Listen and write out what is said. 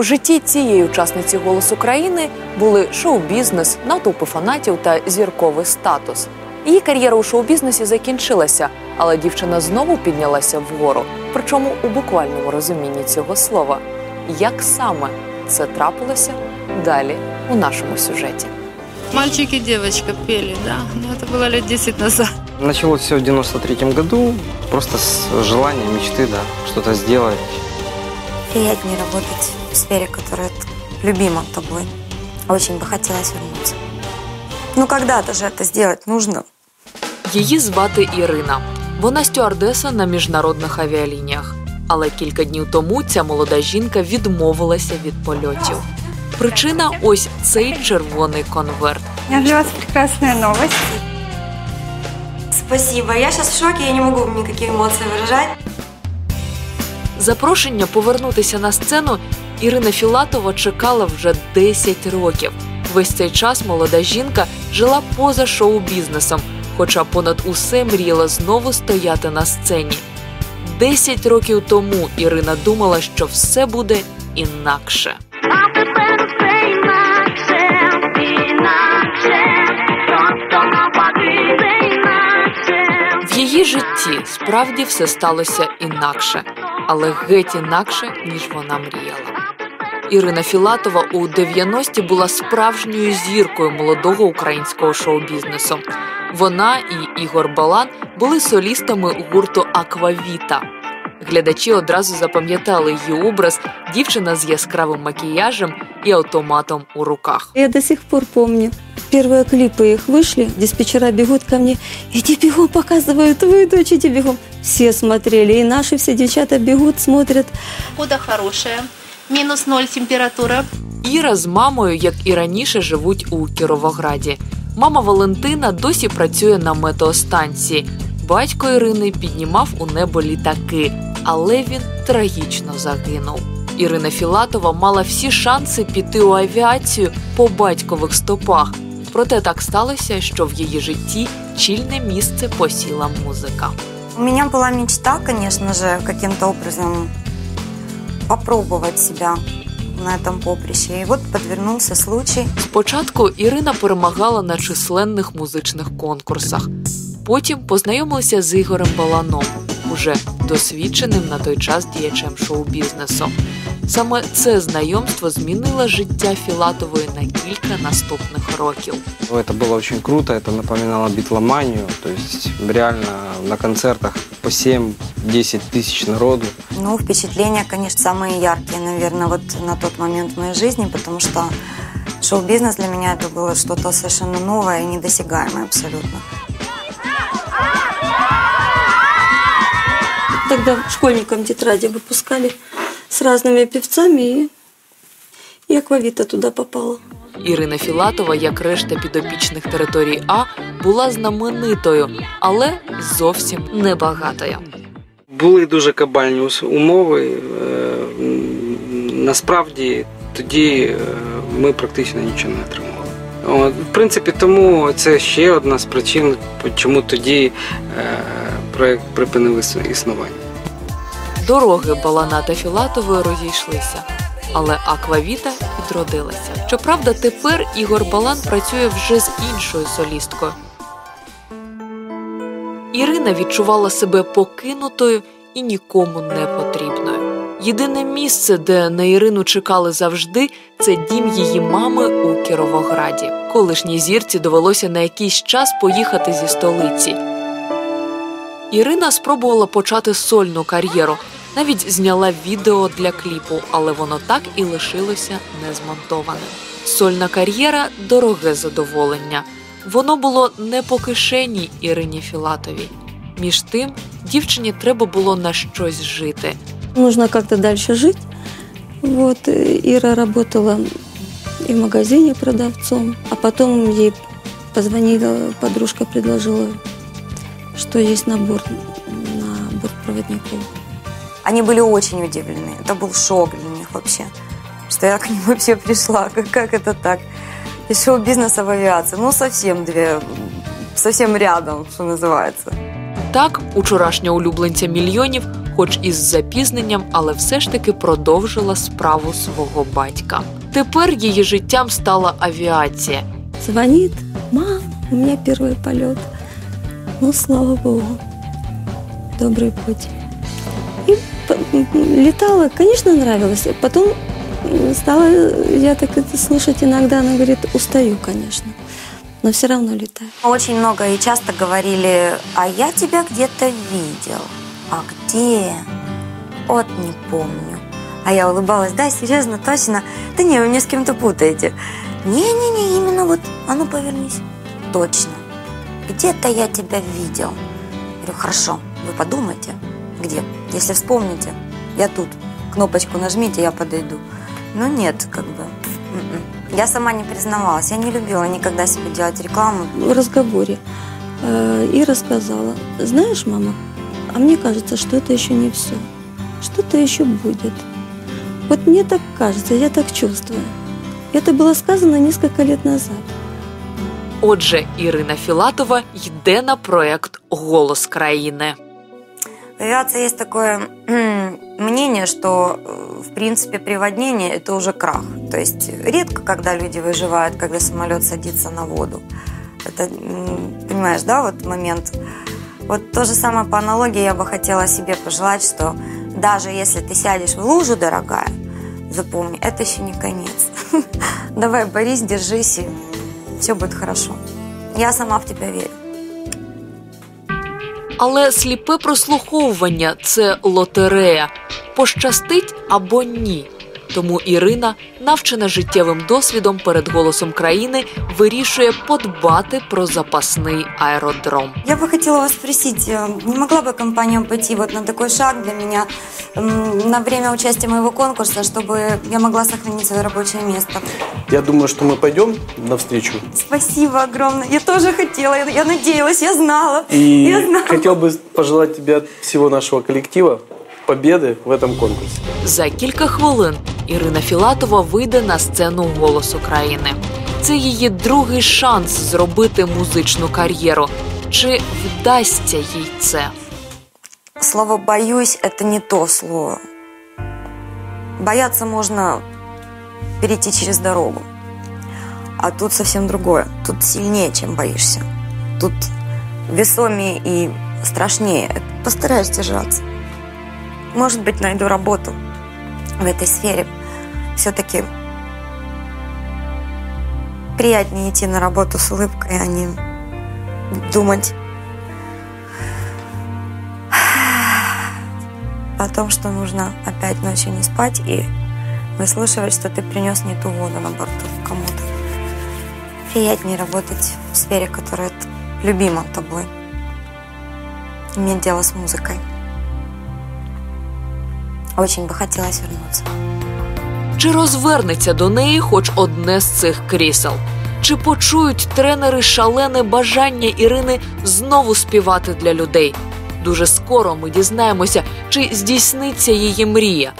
У житті цієї учасниці «Голос України» були шоу-бізнес, натовпи фанатів та зірковий статус. Її кар'єра у шоу-бізнесі закінчилася, але дівчина знову піднялася вгору, причому у буквальному розумінні цього слова. Як саме це трапилося далі у нашому сюжеті? Мальчик и девочка пели, да. Но это было лет 10 назад. Началось все в 93 году, просто с желания, мечты, да, что-то сделать. Приятнее работать в сфере, которая любима тобой. Очень бы хотелось вернуться. Ну, когда-то же это сделать нужно. Її звати Ірина. Вона стюардеса на міжнародних авіалініях. Але кілька днів тому ця молода жінка відмовилася від польотів. Причина ось цей червоний конверт. У меня для вас прекрасная новость. Спасибо. Я сейчас в шоке, я не могу никаких эмоций выражать. Запрошення повернутися на сцену Ірина Філатова чекала вже 10 років. Весь цей час молода жінка жила поза шоу-бізнесом, хоча понад усе мріяла знову стояти на сцені. 10 років тому Ірина думала, що все буде інакше. В її житті справді все сталося інакше, але геть інакше, ніж вона мріяла. Ірина Філатова у 90-ті була справжньою зіркою молодого українського шоу-бізнесу. Вона і Ігор Балан були солістами гурту Аквавіта. Глядачі одразу запам'ятали її образ дівчина з яскравим макіяжем і автоматом у руках. Я до сих пор помню. Первые клипы их вышли, диспетчера бегут ко мне, иди бегом, показывают твою дочь, иди бегом. Все смотрели, и наши все девчата бегут, смотрят. Погода хорошая, минус ноль температура. Іра з мамою, як і раніше, живуть у Кіровограді. Мама Валентина досі працює на метеостанції. Батько Ірини піднімав у небо літаки, але він трагічно загинув. Ірина Філатова мала всі шанси піти у авіацію по батькових стопах. Проте так сталося, що в її житті чільне місце посіла музика. У меня была мечта, конечно же, каким-то образом попробовать себя на этом поприще. И вот подвернулся случай. Спочатку Ірина перемагала на численних музичних конкурсах. Потім познайомилася з Ігорем Баланом, уже досвідченим на той час діячем шоу-бізнесу. Саме це знайомство змінило життя Філатової на кілька наступних років. Ну, Это было очень круто, это напоминало битломанию, то есть реально на концертах по 7-10 тысяч народу. Ну, впечатления, конечно, самые яркие, наверное, вот на тот момент в моей жизни, потому что шоу-бизнес для меня это было что-то совершенно новое и недосягаемое абсолютно. Тогда школьникам тетради выпускали с разными певцами, и, и аквавита туда попала. Ірина Філатова, як решта підопічних територій А, була знаменитою, але зовсім небагатою. Були дуже кабальні умови. е, Насправді тоді е, ми практично нічого не отримували. От, в принципі, тому це ще одна з причин, чому тоді е, проект припинив іс- існування. Дороги Балана та Філатової розійшлися, але Аквавіта відродилася. Щоправда, тепер Ігор Балан працює вже з іншою солісткою. Ірина відчувала себе покинутою і нікому не потрібною. Єдине місце, де на Ірину чекали завжди, це дім її мами у Кіровограді. Колишній зірці довелося на якийсь час поїхати зі столиці. Ірина спробувала почати сольну кар'єру, навіть зняла відео для кліпу, але воно так і лишилося незмонтованим. Сольна кар'єра дороге задоволення. Воно було не по кишені Ірині Філатовій. Між тим, дівчині треба було на щось жити. Нужно как-то дальше жить. Вот, э, Ира работала и в магазине продавцом, а потом ей позвонила подружка, предложила, что есть набор на бортпроводников. Они были очень удивлены. Это был шок для них вообще. Что я к ним вообще пришла. Как, как это так? Из шоу-бизнеса в авиацию. Ну, совсем две... Совсем рядом, что называется. Так, учорашня улюбленця мільйонів хоч із запізненням, але все ж таки продовжила справу свого батька. Тепер її життям стала авіація. Звонит, мам, у меня первый полет. Ну, слава богу, добрый путь. И п- м, летала, конечно, нравилось. Потом м, стала я так это слушать иногда, она говорит, устаю, конечно, Но все равно летаю. Очень много и часто говорили, а я тебя где-то видел. А где? Вот не помню. А я улыбалась, да, серьезно, точно? Да не, вы меня с кем-то путаете. Не-не-не, именно вот, а ну повернись. Точно. Где-то я тебя видел. Говорю, хорошо, вы подумайте, где. Если вспомните, я тут. Кнопочку нажмите, я подойду. Ну нет, как бы. м-м. Я сама не признавалась. Я не любила никогда себе делать рекламу. В разговоре э, Ира сказала, знаешь, мама, а мне кажется, что это еще не все. Что-то еще будет. Вот мне так кажется, я так чувствую. Это было сказано несколько лет назад. Отже, Ірина Філатова йде на проект Голос країни. В авиации есть такое м, мнение, что, э, в принципе, приводнение – это уже крах. То есть редко, когда люди выживают, когда самолет садится на воду. Это, понимаешь, да, вот момент. Вот то же самое по аналогии я бы хотела себе пожелать, что даже если ты сядешь в лужу, дорогая, запомни, это еще не конец. Давай, борись, держись, и все будет хорошо. Я сама в тебя верю. Але сліпе прослуховування це лотерея. Пощастить або ні. Тому Ірина, навчена життєвим досвідом перед голосом країни, вирішує подбати про запасний аеродром. Я бы хотела вас спросить, э, не могла бы компания пойти вот на такой шаг для меня м, на время участия моего конкурса, чтобы я могла сохранить свое рабочее место? Я думаю, что мы пойдем навстречу. Спасибо огромное. Я тоже хотела, я, я надеялась, я знала. И Я знала. хотел бы пожелать тебе от всего нашего коллектива победы в этом конкурсе. За кілька хвилин Ірина Філатова вийде на сцену голосу країни. Це її другий шанс зробити музичну кар'єру. Чи вдасться їй це? Слово «боюсь» – это не то слово. Бояться можно перейти через дорогу. А тут совсем другое. Тут сильнее, чем боишься. Тут весомее и страшнее. Постараюсь держаться. Может быть, найду работу в этой сфере. Все-таки приятнее идти на работу с улыбкой, а не думать о том, что нужно опять ночью не спать и выслушивать, что ты принес не ту воду на борту кому-то. Приятнее работать в сфере, которая любима тобой. Иметь дело с музыкой. Очень бы хотелось вернуться. Чи розвернеться до неї хоч одне з цих крісел? Чи почують тренери шалене бажання Ірини знову співати для людей? Дуже скоро ми дізнаємося, чи здійсниться її мрія.